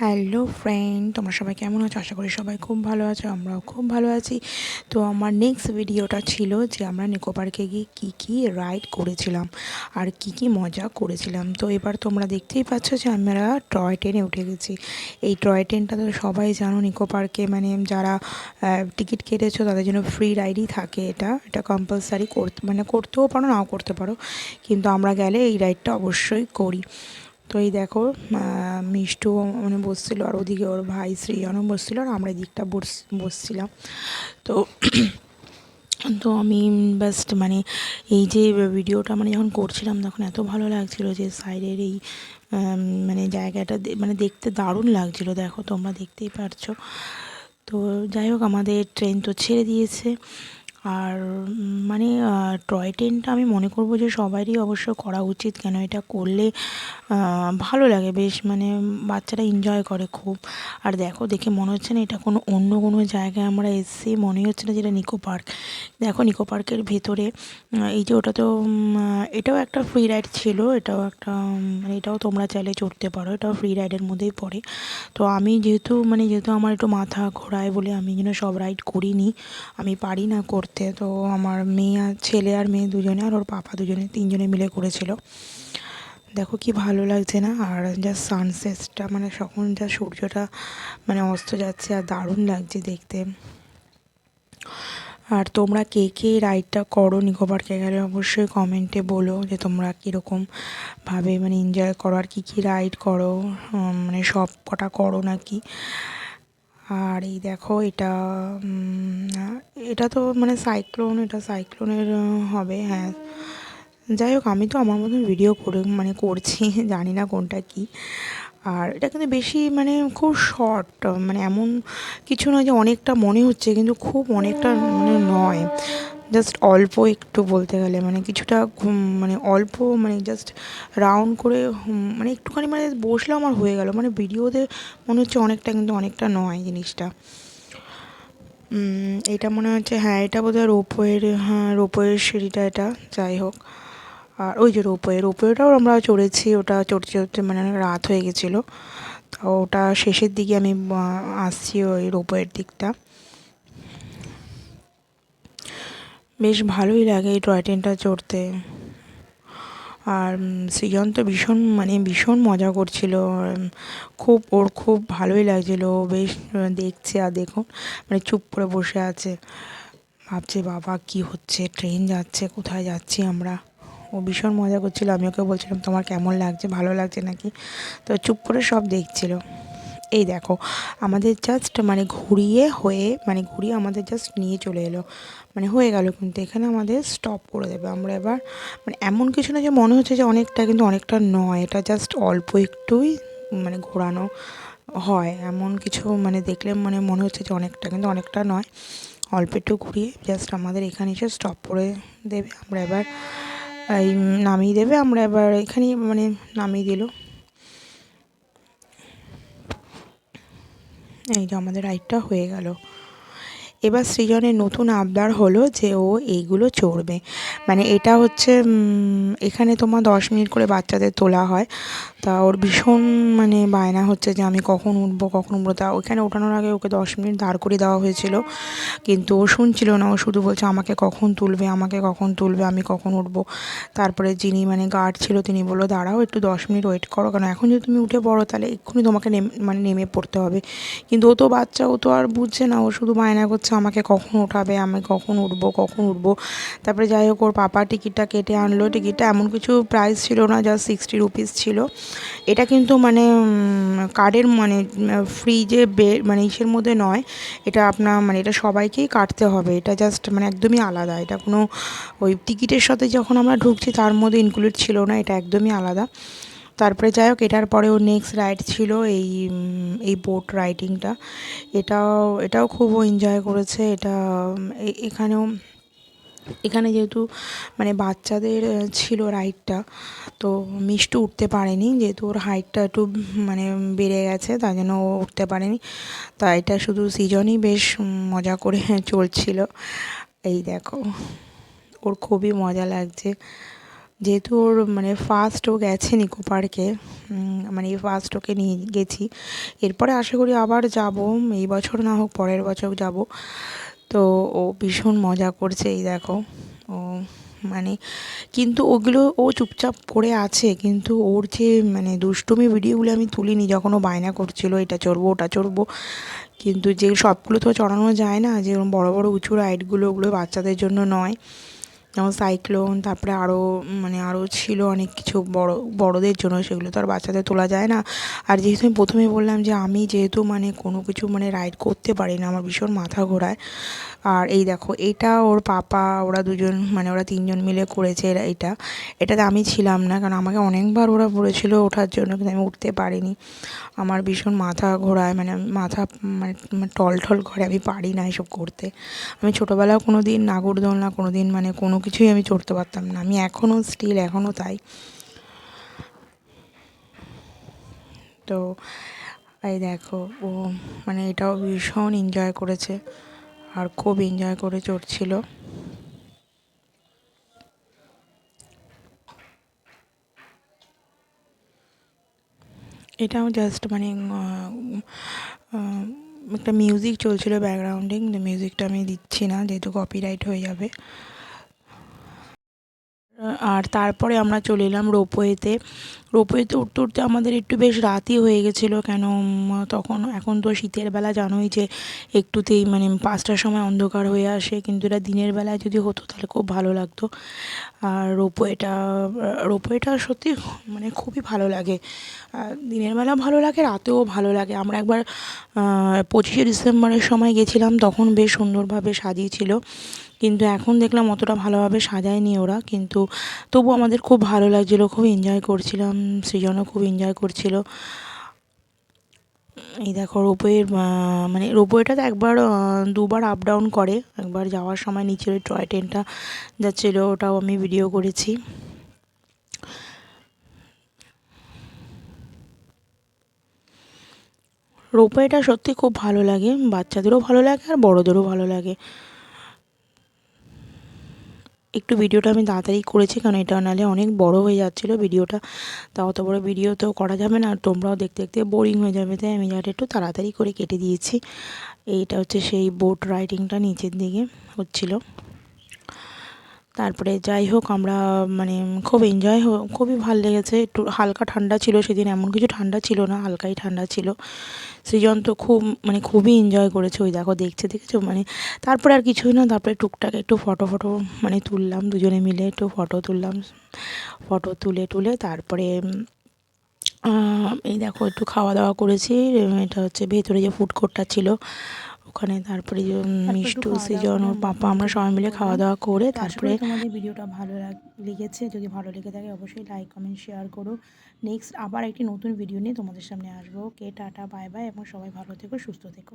Hello friend তোমরা সবাই কেমন আছো? আশা করি সবাই খুব ভালো আছো, আমরাও খুব ভালো আছি। তো আমার নেক্সট ভিডিওটা ছিল যে আমরা নিকো পার্কে গিয়ে কী কী রাইড করেছিলাম আর কি কি মজা করেছিলাম। তো এবার তোমরা দেখতেই পাচ্ছ যে আমরা টয় ট্রেনে উঠে গেছি। এই টয় ট্রেনটা তো সবাই জানো নিকো পার্কে মানে যারা টিকিট কেটেছো তাদের জন্য ফ্রি রাইডই থাকে এটা। এটা কম্পালসারি করতে মানে করতেও পারো, নাও করতে পারো। কিন্তু আমরা গেলে এই রাইডটা অবশ্যই করি। তো এই দেখো মিষ্টু মানে বসছিল আর ওদিকে ওর ভাই শ্রীজনও বসছিল আর আমরা এদিকটা বস, বসছিলাম। তো তো আমি জাস্ট মানে এই যে ভিডিওটা মানে যখন করছিলাম তখন এত ভালো লাগছিল যে সাইডের এই মানে জায়গাটা মানে দেখতে দারুণ লাগছিল। দেখো তোমরা দেখতেই পারছ। তো যাই হোক, আমাদের ট্রেন তো ছেড়ে দিয়েছে। আর মানে টয় ট্রেনটা আমি মনে করব যে সবারই অবশ্য করা উচিত। কেন এটা করলে ভালো লাগে বেশ মানে বাচ্চারা এনজয় করে খুব। আর দেখো, দেখে মনে হচ্ছে না এটা কোনো অন্য কোনো জায়গায় আমরা এসে মনে হচ্ছে না যেটা নিকো পার্ক দেখো নিকো পার্কের ভেতরে এই যে ওটা তো এটাও একটা ফ্রি রাইড ছিল। এটাও একটা মানে এটাও তোমরা চাইলে চড়তে পারো। এটাও ফ্রি রাইডের মধ্যেই পড়ে। তো আমি যেহেতু মানে যেহেতু আমার একটু মাথা ঘোরায় বলে আমি যেন সব রাইড করিনি, আমি পারি না করতে। তো আমার মেয়ে আর ছেলে আর মেয়ে দুজনে আর ওর পাপা দুজনে, তিনজনে মিলে করেছিল। দেখো কি ভালো লাগছে না? আর যা সানসেটটা মানে সখন যা সূর্যটা মানে অস্ত যাচ্ছে আর দারুণ লাগছে দেখতে। আর তোমরা কে কে রাইডটা করো, নিকো পার্কে গেলে অবশ্যই কমেন্টে বলো যে তোমরা কীরকমভাবে মানে এনজয় করো। আর কী কী রাইড করো? মানে সব কটা করো নাকি? আর এই দেখো এটা এটা তো মানে সাইক্লোন এটা সাইক্লোনের হবে হ্যাঁ। যাই হোক, আমি তো আমার মতন ভিডিও করে মানে করছি, জানি না কোনটা কি। আর এটা কিন্তু বেশি মানে খুব শর্ট মানে এমন কিছু নয় যে অনেকটা মনে হচ্ছে, কিন্তু খুব অনেকটা মানে নয়। জাস্ট অল্প একটু বলতে গেলে মানে কিছুটা মানে অল্প মানে জাস্ট রাউন্ড করে মানে একটুখানি মানে বসলে আমার হয়ে গেল। মানে ভিডিওতে মনে হচ্ছে অনেকটা, কিন্তু অনেকটা নয় জিনিসটা। এটা মনে হচ্ছে হ্যাঁ এটা বোধহয় রোপওয়ের হ্যাঁ রোপওয়ের সিঁড়িটা এটা, যাই হোক। আর ওই যে রোপওয়ে, রোপওয়েটাও আমরা চড়েছি, ওটা চড়তে চড়তে মানে রাত হয়ে গেছিল। তো ওটা শেষের দিকে আমি আসছি ওই রোপওয়ের দিকটা। বেশ ভালোই লাগে এই টয় ট্রেনটা চড়তে। আর সৃজন তো ভীষণ মানে ভীষণ মজা করছিল। খুব, ওর খুব ভালোই লাগছিল। বেশ দেখছে আর দেখুন মানে চুপ করে বসে আছে। ভাবছে, বাবা, কি হচ্ছে? ট্রেন যাচ্ছে, কোথায় যাচ্ছি আমরা? ও ভীষণ মজা করছিল। আমি ওকে বলছিলাম, তোমার কেমন লাগছে? ভালো লাগছে নাকি? তো চুপ করে সব দেখছিলো। এই দেখো, আমাদের জাস্ট মানে ঘুরিয়ে হয়ে মানে ঘুরিয়ে আমাদের জাস্ট নিয়ে চলে এলো। মানে হয়ে গেল কিন্তু, এখানে আমাদের স্টপ করে দেবে। আমরা এবার মানে এমন কিছু না যে মনে হচ্ছে যে অনেকটা কিন্তু অনেকটা নয়, এটা জাস্ট অল্প একটুই মানে ঘোরানো হয়। এমন কিছু মানে দেখলে মানে মনে হচ্ছে যে অনেকটা কিন্তু অনেকটা নয়। অল্প একটু ঘুরিয়ে জাস্ট আমাদের এখানে এসে স্টপ করে দেবে। আমরা এবার, এই, নামিয়ে দেবে। আমরা এবার এখানেই মানে নামিয়ে দিল। এই যে আমাদের রাইডটা হয়ে গেল। এবার সৃজনের নতুন আবদার হলো যে ও এইগুলো চড়বে। মানে এটা হচ্ছে এখানে তোমার দশ মিনিট করে বাচ্চাদের তোলা হয়। তা ওর ভীষণ মানে বায়না হচ্ছে যে আমি কখন উঠবো কখন উঠবো। তা ওইখানে ওঠানোর আগে ওকে দশ মিনিট দাঁড় করে দেওয়া হয়েছিল। কিন্তু ও শুনছিল না, ও শুধু বলছে, আমাকে কখন তুলবে, আমাকে কখন তুলবে, আমি কখন উঠবো? তারপরে যিনি মানে গার্ড ছিল, তিনি বলল, দাঁড়াও, একটু দশ মিনিট ওয়েট করো। কারণ এখন যদি তুমি উঠে পড়ো, তাহলে এক্ষুনি তোমাকে নেমে মানে নেমে পড়তে হবে। কিন্তু ও তো বাচ্চা, ও তো আর বুঝছে না, ও শুধু বায়না করছে আমাকে কখন উঠাবে, আমি কখন উঠবো কখন উঠবো। তারপরে যাই হোক, ওর পাপা টিকিটটা কেটে আনলো। টিকিটটা এমন কিছু প্রাইস ছিল না জাস্ট সিক্সটি রুপিস ছিল। এটা কিন্তু মানে কার্ডের মানে ফ্রি যে বে মানে ইসের মধ্যে নয়। এটা আপনার মানে এটা সবাইকেই কাটতে হবে। এটা জাস্ট মানে একদমই আলাদা। এটা কোনো, ওই টিকিটের সাথে যখন আমরা ঢুকছি, তার মধ্যে ইনক্লুড ছিল না। এটা একদমই আলাদা। তারপরে যাই হোক, এটার পরেও নেক্সট রাইড ছিল এই এই বোট রাইডিংটা এটাও এটাও খুব এনজয় করেছে। এটা এখানেও, এখানে যেহেতু মানে বাচ্চাদের ছিল রাইডটা তো মিষ্টু উঠতে পারেনি। যেহেতু ওর হাইটটা একটু মানে বেড়ে গেছে তাই জন্য ও উঠতে পারেনি। তা এটা শুধু সিজনই বেশ মজা করে চলছিল। এই দেখো, ওর খুবই মজা লাগছে। যেহেতু ওর মানে ফার্স্ট ও গেছে নিকো পার্কে মানে ফার্স্ট ওকে নিয়ে গেছি। এরপরে আশা করি আবার যাব, এই বছর না হোক পরের বছর যাব। তো ও ভীষণ মজা করছে, এই দেখো। ও মানে কিন্তু ওগুলো ও চুপচাপ করে আছে, কিন্তু ওর যে মানে দুষ্টুমি ভিডিওগুলো আমি তুলিনি, যখন ও বায়না করছিল, এটা চড়বো, ওটা চড়বো, কিন্তু যে সবগুলো তো চড়ানো যায় না, যে বড় বড় উঁচু রাইডগুলো ওগুলো বাচ্চাদের জন্য নয়। যেমন সাইক্লোন তারপরে আরও মানে আরও ছিল অনেক কিছু বড়, বড়দের জন্য, সেগুলো তো আর বাচ্চাদের তোলা যায় না। আর যেহেতু আমি প্রথমে বললাম যে আমি যেহেতু মানে কোনো কিছু মানে রাইড করতে পারি না, আমার ভীষণ মাথা ঘোরায়। আর এই দেখো, এটা ওর পাপা, ওরা দুজন মানে ওরা তিনজন মিলে করেছে এটা। এটাতে আমি ছিলাম না, কারণ আমাকে অনেকবার ওরা বলেছিল ওঠার জন্য, কিন্তু আমি উঠতে পারিনি। আমার ভীষণ মাথা ঘোরায় মানে মাথা মানে টল টল করে, আমি পারি না এসব করতে। আমি ছোটোবেলায় কোনো দিন নাগরদোলনা, কোনো দিন মানে কোনো কিছুই আমি চড়তে পারতাম না। আমি এখনও স্টিল এখনও তাই। তো এই দেখো, ও মানে এটাও ভীষণ এনজয় করেছে আর খুব এনজয় করে চড়ছিল। এটাও জাস্ট মানে একটা মিউজিক চলছিল ব্যাকগ্রাউন্ডিং মিউজিকটা আমি দিচ্ছি না, যেহেতু কপিরাইট হয়ে যাবে। আর তারপরে আমরা চলে এলাম রোপওয়েতে। রোপওয়েতে উঠতে উঠতে আমাদের একটু বেশ রাতই হয়ে গেছিল, কেন তখন, এখন তো শীতের বেলা জানোই যে একটুতেই মানে পাঁচটার সময় অন্ধকার হয়ে আসে, কিন্তু এটা দিনের বেলায় যদি হতো তাহলে খুব ভালো লাগতো। আর রোপওয়েটা রোপওয়েটা সত্যি মানে খুবই ভালো লাগে। দিনের বেলা ভালো লাগে, রাতেও ভালো লাগে। আমরা একবার পঁচিশে ডিসেম্বরের সময় গেছিলাম, তখন বেশ সুন্দরভাবে সাজিয়েছিল। কিন্তু এখন দেখলাম অতটা ভালোভাবে সাজায়নি ওরা, কিন্তু তবু আমাদের খুব ভালো লাগছিল, খুব এনজয় করছিলাম, সৃজনও খুব এনজয় করছিল। এই দেখো রোপওয়ের মানে রোপওয়েটা তো একবার দুবার আপ ডাউন করে, একবার যাওয়ার সময় নিচের ওই টয় ট্রেনটা যাচ্ছিল, ওটাও আমি ভিডিও করেছি। রোপওয়েটা সত্যি খুব ভালো লাগে, বাচ্চাদেরও ভালো লাগে আর বড়োদেরও ভালো লাগে। একটু ভিডিওটা আমি তাড়াতাড়ি করেছি, কারণ এটা নাহলে অনেক বড় হয়ে যাচ্ছিল ভিডিওটা। তা অত বড় ভিডিও তো করা যাবে না, আর তোমরাও দেখতে দেখতে বোরিং হয়ে যাবে, তাই আমি যাটা একটু তাড়াতাড়ি করে কেটে দিয়েছি। এইটা হচ্ছে সেই বোট রাইডিংটা নিচের দিকে হচ্ছিল। তারপরে যাই হোক, আমরা মানে খুব এনজয় খুবই ভালো লেগেছে। একটু হালকা ঠান্ডা ছিল সেদিন, এমন কিছু ঠান্ডা ছিল না, হালকাই ঠান্ডা ছিল। সৃজন তো খুব মানে খুবই এনজয় করেছে, ওই দেখো, দেখছে, দেখেছ? মানে তারপরে আর কিছুই না, তারপরে টুকটাক একটু ফটো ফটো মানে তুললাম, দুজনে মিলে একটু ফটো তুললাম ফটো তুলে তুলে তারপরে এই দেখো, একটু খাওয়া দাওয়া করেছি এটা হচ্ছে ভেতরে যে ফুড কোর্টটা ছিল ওখানে তারপরে মিষ্টু সিজন ওর পাপা আমরা সবাই মিলে খাওয়া দাওয়া করে তারপরে তোমাদের ভিডিওটা ভালো লেগেছে। যদি ভালো লেগে থাকে অবশ্যই লাইক কমেন্ট শেয়ার করো। নেক্সট আবার একটি নতুন ভিডিও নিয়ে তোমাদের সামনে আসব। কে টাটা বাই বাই এবং সবাই ভালো থেকো সুস্থ থেকো।